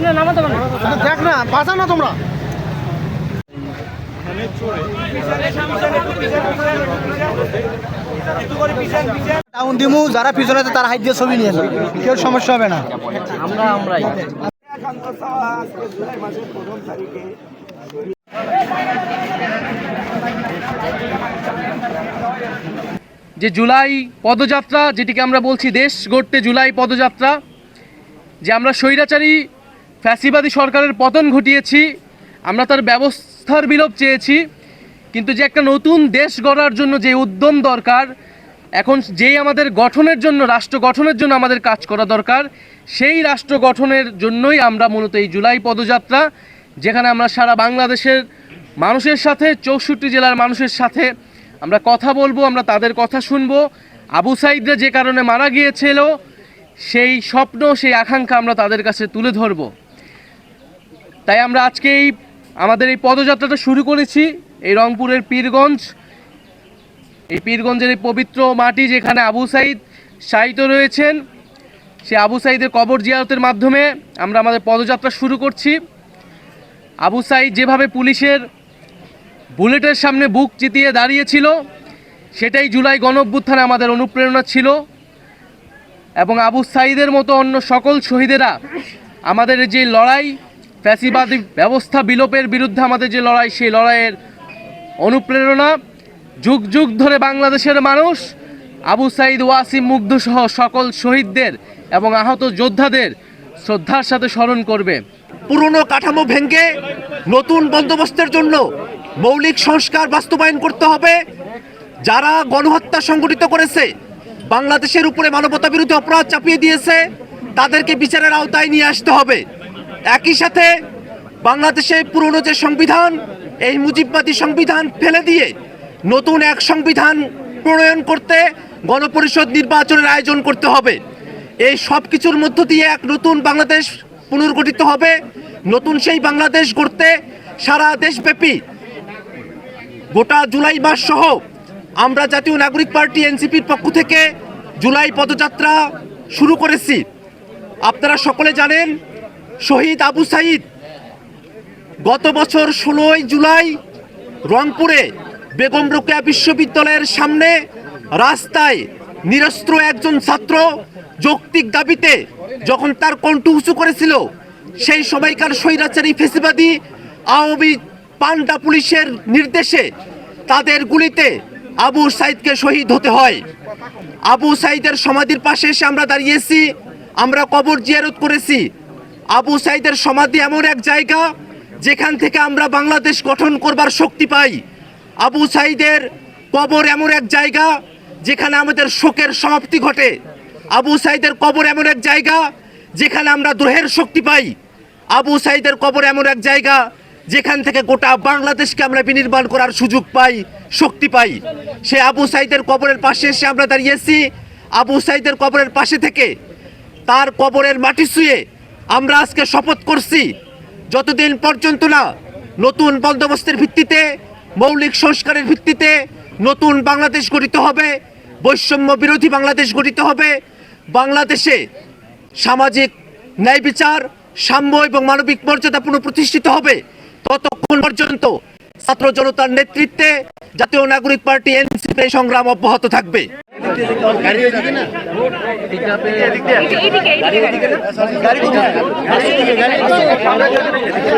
দেখ না বাঁচা না তোমরা। ডাউন দিমু যারা পিছনে আছে তারা হাইট দিয়ে ছবি নিয়ে যাবে। কেউ সমস্যা হবে না। আমরা আমরাই। যে জুলাই পদযাত্রা যেটিকে আমরা বলছি দেশ গড়তে জুলাই পদযাত্রা যে আমরা স্বৈরাচারী ফ্যাসিবাদী সরকারের পতন ঘটিয়েছি, আমরা তার ব্যবস্থার বিলোপ চেয়েছি, কিন্তু যে একটা নতুন দেশ গড়ার জন্য যে উদ্যম দরকার, এখন যেই আমাদের গঠনের জন্য, রাষ্ট্র গঠনের জন্য আমাদের কাজ করা দরকার, সেই রাষ্ট্র গঠনের জন্যই আমরা মূলত এই জুলাই পদযাত্রা, যেখানে আমরা সারা বাংলাদেশের মানুষের সাথে, চৌষট্টি জেলার মানুষের সাথে আমরা কথা বলব, আমরা তাদের কথা শুনব। আবু সাইদরা যে কারণে মারা গিয়েছিল, সেই স্বপ্ন, সেই আকাঙ্ক্ষা আমরা তাদের কাছে তুলে ধরবো। তাই আমরা আজকে এই আমাদের এই পদযাত্রাটা শুরু করেছি, এই রংপুরের পীরগঞ্জ। এই পীরগঞ্জের এই পবিত্র মাটি যেখানে আবু সাইদ শায়িত রয়েছেন, সে আবু সাইদের কবর জিয়ারতের মাধ্যমে আমরা আমাদের পদযাত্রা শুরু করছি। আবু সাইদ যেভাবে পুলিশের বুলেটের সামনে বুক চিতিয়ে দাঁড়িয়েছিল, সেটাই জুলাই গণ অভ্যুত্থানে আমাদের অনুপ্রেরণা ছিল এবং আবু সাইদের মতো অন্য সকল শহীদেরা আমাদের যে লড়াই ফ্যাসিবাদী ব্যবস্থা বিলোপের বিরুদ্ধে আমাদের যে লড়াই, সেই লড়াইয়ের অনুপ্রেরণা, যুগ যুগ ধরে বাংলাদেশের মানুষ আবু সাইদ ওয়াসিম মুগ্ধ সহ সকল শহীদদের এবং আহত যোদ্ধাদের শ্রদ্ধার সাথে স্মরণ করবে। পুরনো কাঠামো ভেঙে নতুন বন্দোবস্তের জন্য মৌলিক সংস্কার বাস্তবায়ন করতে হবে। যারা গণহত্যা সংগঠিত করেছে, বাংলাদেশের উপরে মানবতা বিরোধী অপরাধ চাপিয়ে দিয়েছে, তাদেরকে বিচারের আওতায় নিয়ে আসতে হবে। একই সাথে বাংলাদেশে পুরনো যে সংবিধান, এই মুজিববাদী সংবিধান ফেলে দিয়ে নতুন এক সংবিধান প্রণয়ন করতে গণপরিষদ নির্বাচনের আয়োজন করতে হবে। এই সব কিছুর মধ্য দিয়ে এক নতুন বাংলাদেশ পুনর্গঠিত হবে। নতুন সেই বাংলাদেশ গড়তে সারা দেশব্যাপী গোটা জুলাই মাস সহ আমরা জাতীয় নাগরিক পার্টি এনসিপির পক্ষ থেকে জুলাই পদযাত্রা শুরু করেছি। আপনারা সকলে জানেন শহীদ আবু সাইদ, গত বছর ষোলোই জুলাই রংপুরে বেগম রোকেয়া বিশ্ববিদ্যালয়ের সামনে রাস্তায় নিরস্ত্র একজন ছাত্র যৌক্তিক দাবিতে যখন তার কণ্ঠ উঁচু করেছিল, সেই সময়কার স্বৈরাচারী ফেসিবাদী আওয়ামী পান্ডা পুলিশের নির্দেশে তাদের গুলিতে আবু সাইদকে শহীদ হতে হয়। আবু সাইদের সমাধির পাশে এসে আমরা দাঁড়িয়েছি, আমরা কবর জিয়ারত করেছি। আবু সাইদের সমাধি এমন এক জায়গা যেখান থেকে আমরা বাংলাদেশ গঠন করবার শক্তি পাই। আবু সাইদের কবর এমন এক জায়গা যেখানে আমাদের শোকের সমাপ্তি ঘটে। আবু সাইদের কবর এমন এক জায়গা যেখানে আমরা দ্রোহের শক্তি পাই। আবু সাইদের কবর এমন এক জায়গা যেখান থেকে গোটা বাংলাদেশকে আমরা বিনির্মাণ করার সুযোগ পাই, শক্তি পাই। সে আবু সাইদের কবরের পাশে এসে আমরা দাঁড়িয়েছি। আবু সাইদের কবরের পাশে থেকে তার কবরের মাটি শুয়ে আমরা আজকে শপথ করছি, যতদিন পর্যন্ত না নতুন বন্দোবস্তের ভিত্তিতে, মৌলিক সংস্কারের ভিত্তিতে নতুন বাংলাদেশ গঠিত হবে, বৈষম্য বিরোধী বাংলাদেশ গঠিত হবে, বাংলাদেশে সামাজিক ন্যায় বিচার, সাম্য এবং মানবিক মর্যাদা পুনঃপ্রতিষ্ঠিত হবে। ততক্ষণ পর্যন্ত ছাত্র জনতার নেতৃত্বে জাতীয় নাগরিক পার্টি এনসিপি সংগ্রাম অব্যাহত থাকবে। গাড়ি এদিকে না। পিক আপে এদিকে এদিকে গাড়ি এদিকে না গাড়ি কোথায় গাড়ি এদিকে গাড়ি এদিকে আমরা যদি এদিকে